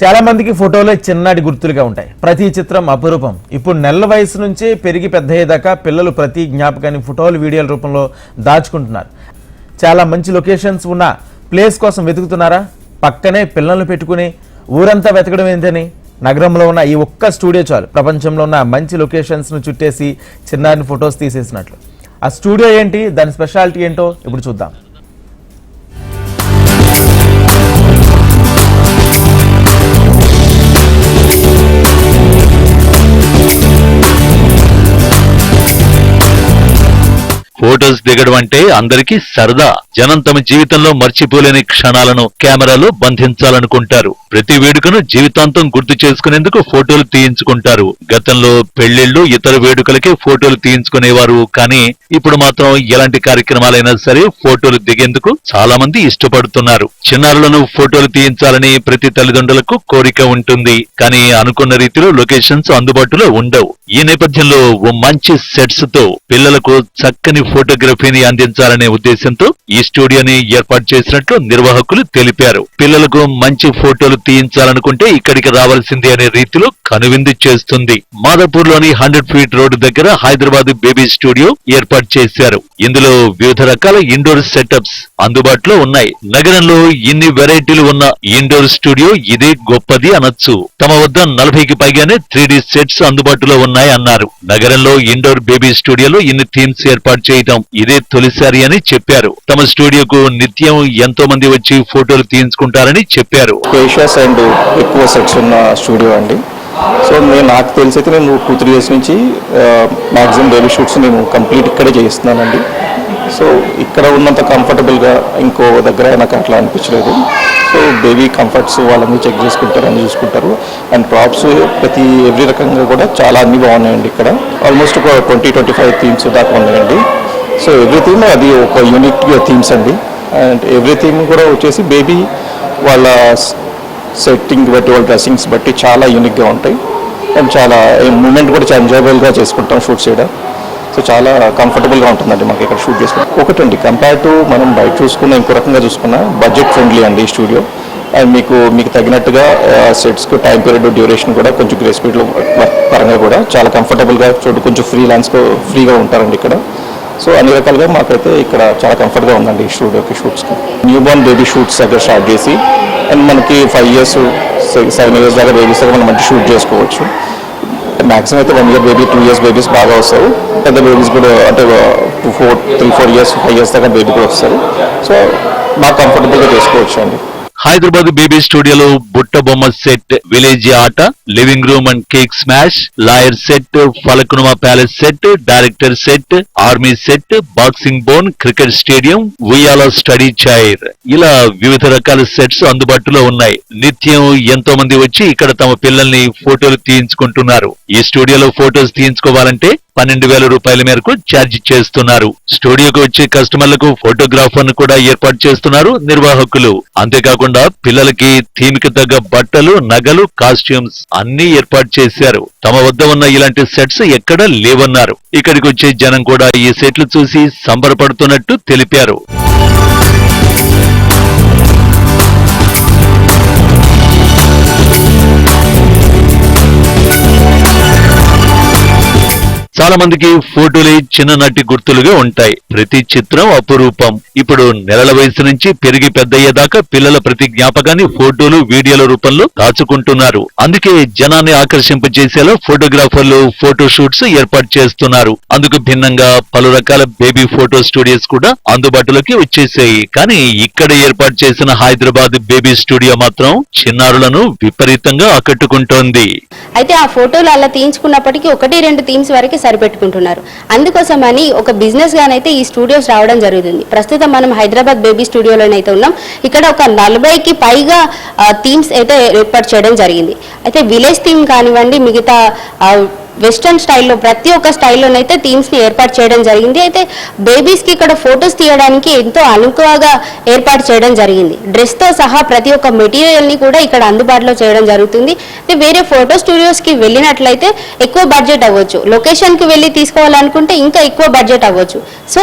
చాలామందికి ఫోటోలే చిన్నటి గుర్తులుగా ఉంటాయి. ప్రతి చిత్రం అపురూపం. ఇప్పుడు నెలల వయసు నుంచే పెరిగి పెద్ద అయ్యేదాకా పిల్లలు ప్రతి జ్ఞాపకాన్ని ఫోటోలు వీడియోల రూపంలో దాచుకుంటున్నారు. చాలా మంచి లొకేషన్స్ ఉన్న ప్లేస్ కోసం వెతుకుతున్నారా? పక్కనే పిల్లల్ని పెట్టుకుని ఊరంతా వెతకడం ఏంటని? నగరంలో ఉన్న ఈ ఒక్క స్టూడియో చాలు. ప్రపంచంలో ఉన్న మంచి లొకేషన్స్ను చుట్టేసి చిన్నారిని ఫొటోస్ తీసేసినట్లు. ఆ స్టూడియో ఏంటి? దాని స్పెషాలిటీ ఏంటో ఇప్పుడు చూద్దాం. ఫోటోస్ దిగడం అంటే అందరికీ సరదా. జనం తమ జీవితంలో మర్చిపోలేని క్షణాలను కెమెరాలో బంధించాలనుకుంటారు. ప్రతి వేడుకను జీవితాంతం గుర్తు చేసుకునేందుకు ఫోటోలు తీయించుకుంటారు. గతంలో పెళ్ళిళ్ళు ఇతర వేడుకలకే ఫోటోలు తీయించుకునేవారు. కానీ ఇప్పుడు మాత్రం ఎలాంటి కార్యక్రమాలైనా సరే ఫోటోలు దిగేందుకు చాలా మంది ఇష్టపడుతున్నారు. చిన్నారులను ఫోటోలు తీయించాలని ప్రతి తల్లిదండ్రులకు కోరిక ఉంటుంది. కానీ అనుకున్న రీతిలో లొకేషన్స్ అందుబాటులో ఉండవు. ఈ నేపథ్యంలో ఓ మంచి సెట్స్తో పిల్లలకు చక్కని ఫోటోగ్రఫీని అందించాలనే ఉద్దేశంతో ఈ స్టూడియోని ఏర్పాటు చేసినట్లు నిర్వాహకులు తెలిపారు. పిల్లలకు మంచి ఫోటోలు తీయించాలనుకుంటే ఇక్కడికి రావాల్సిందే అనే రీతిలో కనువిందు చేస్తుంది. మాదాపూర్లోని హండ్రెడ్ ఫీట్ రోడ్డు దగ్గర హైదరాబాద్ బేబీ స్టూడియో ఏర్పాటు చేశారు. ఇందులో వివిధ రకాల ఇండోర్ సెటప్స్ అందుబాటులో ఉన్నాయి. నగరంలో ఇన్ని వెరైటీలు ఉన్న ఇండోర్ స్టూడియో ఇదే గొప్పది అనొచ్చు. తమ వద్ద నలభైకి పైగానే త్రీ సెట్స్ అందుబాటులో ఉన్నాయి అన్నారు. నగరంలో ఇండోర్ బేబీ స్టూడియోలో ఇన్ని థీమ్స్ ఏర్పాటు చేయటం ఇదే తొలిసారి అని చెప్పారు. తమ స్టూడియోకు నిత్యం ఎంతో మంది వచ్చి ఫోటోలు తీయించుకుంటారని చెప్పారు. స్పేషియస్ అండ్ ఎక్కువ సెట్స్ ఉన్న స్టూడియో అండి. సో నేను నాకు తెలిసి అయితే నేను టూ త్రీ ఇయర్స్ నుంచి మ్యాక్సిమం బేబీ షూట్స్ నేను కంప్లీట్ ఇక్కడే చేయిస్తున్నానండి. సో ఇక్కడ ఉన్నంత కంఫర్టబుల్గా ఇంకో దగ్గర నాకు అట్లా అనిపించలేదు. సో బేబీ కంఫర్ట్స్ వాళ్ళని చెక్ చేసుకుంటారు అన్ని చూసుకుంటారు. అండ్ ప్రాప్స్ ప్రతి ఎవ్రీ రకంగా కూడా చాలా అన్ని బాగున్నాయండి ఇక్కడ. ఆల్మోస్ట్ ఒక ట్వంటీ ట్వంటీ ఫైవ్ థీమ్స్ దాకా ఉన్నాయండి. సో ఎవ్రీ థీమ్ అది ఒక యూనిక్ థీమ్స్ uh, అండి అండ్. ఎవ్రీ థీమ్ కూడా వచ్చేసి బేబీ వాళ్ళ సెట్టింగ్ బట్టి వాళ్ళ డ్రెస్సింగ్స్ బట్టి చాలా యూనిక్గా ఉంటాయి. అండ్ చాలా మూమెంట్ కూడా చాలా ఎంజాయబుల్గా చేసుకుంటాం షూట్ చేయడం. సో చాలా కంఫర్టబుల్గా ఉంటుందండి మాకు ఇక్కడ షూట్ చేసుకుంటాం ఒకటండి కంపేర్ టు మనం బయట చూసుకున్న ఇంకో రకంగా చూసుకున్న బడ్జెట్ ఫ్రెండ్లీ అండి ఈ స్టూడియో అండ్ మీకు మీకు తగినట్టుగా సెట్స్కి టైం పీరియడ్ డ్యూరేషన్ కూడా కొంచెం గ్రేస్ స్పీడ్లో పరంగా కూడా చాలా కంఫర్టబుల్గా చూడు కొంచెం ఫ్రీ ల్యాండ్స్లో ఫ్రీగా ఉంటారండి ఇక్కడ. సో అన్ని రకాలుగా మాకైతే ఇక్కడ చాలా కంఫర్ట్గా ఉందండి ఈ స్టూడియోకి షూట్స్కి న్యూ బోర్న్ బేబీ షూట్స్ దగ్గర స్టార్ట్ చేసి అండ్ మనకి ఫైవ్ ఇయర్స్ సెవెన్ ఇయర్స్ దాకా బేబీస్ దగ్గర మనం మంచి షూట్ చేసుకోవచ్చు. మ్యాక్సిమం అయితే one year baby two years babies బాగా వస్తారు పెద్ద బేబీస్ కూడా అంటే two four three four years five years దాకా బేబీ కూడా వస్తారు. సో బాగా కంఫర్టబుల్గా చేసుకోవచ్చు అండి. హైదరాబాద్ బేబీ స్టూడియోలో బుట్ట బొమ్మ సెట్ విలేజ్ ఆట living room and cake smash lawyer set Falaknuma palace set director set army set boxing bone cricket stadium ఉయ్యాల స్టడీ చైర్. ఇలా వివిధ రకాల సెట్స్ అందుబాటులో ఉన్నాయి. నిత్యం ఎంతో మంది వచ్చి ఇక్కడ తమ పిల్లల్ని ఫోటోలు తీయించుకుంటున్నారు. ఈ స్టూడియోలో ఫోటోస్ తీయించుకోవాలంటే పన్నెండు వేల రూపాయల మేరకు ఛార్జ్ చేస్తున్నారు. స్టూడియోకి వచ్చే కస్టమర్లకు ఫోటోగ్రాఫర్ను కూడా ఏర్పాటు చేస్తున్నారు నిర్వాహకులు. అంతేకాకుండా పిల్లలకి థీమ్కి తగ్గ బట్టలు నగలు కాస్ట్యూమ్స్ అన్ని ఏర్పాటు చేశారు. తమ వద్ద ఉన్న ఇలాంటి సెట్స్ ఎక్కడ లేవన్నారు. ఇక్కడికి వచ్చే జనం కూడా ఈ సెట్లు చూసి సంబరపడుతున్నట్టు తెలిపారు. చాలా మందికి ఫోటోలే చిన్ననాటి గుర్తులుగా ఉంటాయి. ప్రతి చిత్రం అపురూపం. ఇప్పుడు నెలల వయసు నుంచి పెరిగి పెద్దయ్యేదాకా పిల్లల ప్రతి జ్ఞాపకాన్ని ఫోటోలు వీడియోల రూపంలో దాచుకుంటున్నారు. అందుకే జనాన్ని ఆకర్షింపజేసేలా ఫోటోగ్రాఫర్లు ఫోటో షూట్స్ ఏర్పాటు చేస్తున్నారు. అందుకు భిన్నంగా పలు రకాల బేబీ ఫోటో స్టూడియోస్ కూడా అందుబాటులోకి వచ్చేసాయి. కానీ ఇక్కడ ఏర్పాటు చేసిన హైదరాబాద్ బేబీ స్టూడియో మాత్రం చిన్నారులను విపరీతంగా ఆకట్టుకుంటోంది. అయితే ఆ ఫోటోలు అలా తీయించుకున్నప్పటికీ ఒకటి రెండు థీమ్స్ వరకు పెట్టుకుంటున్నారు అందుకోసమని ఒక బిజినెస్ గానైతే ఈ స్టూడియోస్ రావడం జరుగుతుంది. ప్రస్తుతం మనం హైదరాబాద్ బేబీ స్టూడియోలోనైతే ఉన్నాం. ఇక్కడ ఒక నలభైకి పైగా థీమ్స్ అయితే ఏర్పాటు చేయడం జరిగింది. అయితే విలేజ్ థీమ్ కానివ్వండి మిగతా వెస్ట్రన్ స్టైల్లో ప్రతి ఒక్క స్టైల్లోనైతే థీమ్స్ని ఏర్పాటు చేయడం జరిగింది. అయితే బేబీస్కి ఇక్కడ ఫొటోస్ తీయడానికి ఎంతో అనుకువగా ఏర్పాటు చేయడం జరిగింది. డ్రెస్తో సహా ప్రతి ఒక్క మెటీరియల్ని కూడా ఇక్కడ అందుబాటులో చేయడం జరుగుతుంది. అయితే వేరే ఫోటో స్టూడియోస్కి వెళ్ళినట్లయితే ఎక్కువ బడ్జెట్ అవ్వచ్చు. లొకేషన్కి వెళ్ళి తీసుకోవాలనుకుంటే ఇంకా ఎక్కువ బడ్జెట్ అవ్వచ్చు. సో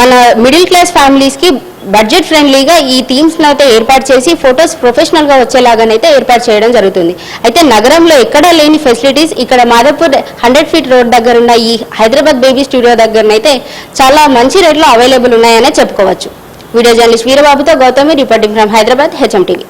మన మిడిల్ క్లాస్ ఫ్యామిలీస్కి బడ్జెట్ ఫ్రెండ్లీగా ఈ థీమ్స్ అయితే ఏర్పాటు చేసి ఫొటోస్ ప్రొఫెషనల్గా వచ్చేలాగానైతే ఏర్పాటు చేయడం జరుగుతుంది. అయితే నగరంలో ఎక్కడా లేని ఫెసిలిటీస్ ఇక్కడ మాధవపూర్ హండ్రెడ్ ఫీట్ రోడ్ దగ్గర ఉన్న ఈ హైదరాబాద్ బేబీ స్టూడియో దగ్గరనైతే చాలా మంచి రేట్లో అవైలబుల్ ఉన్నాయనే చెప్పుకోవచ్చు. Video journalist వీరబాబుతో Gautami reporting from Hyderabad HM TV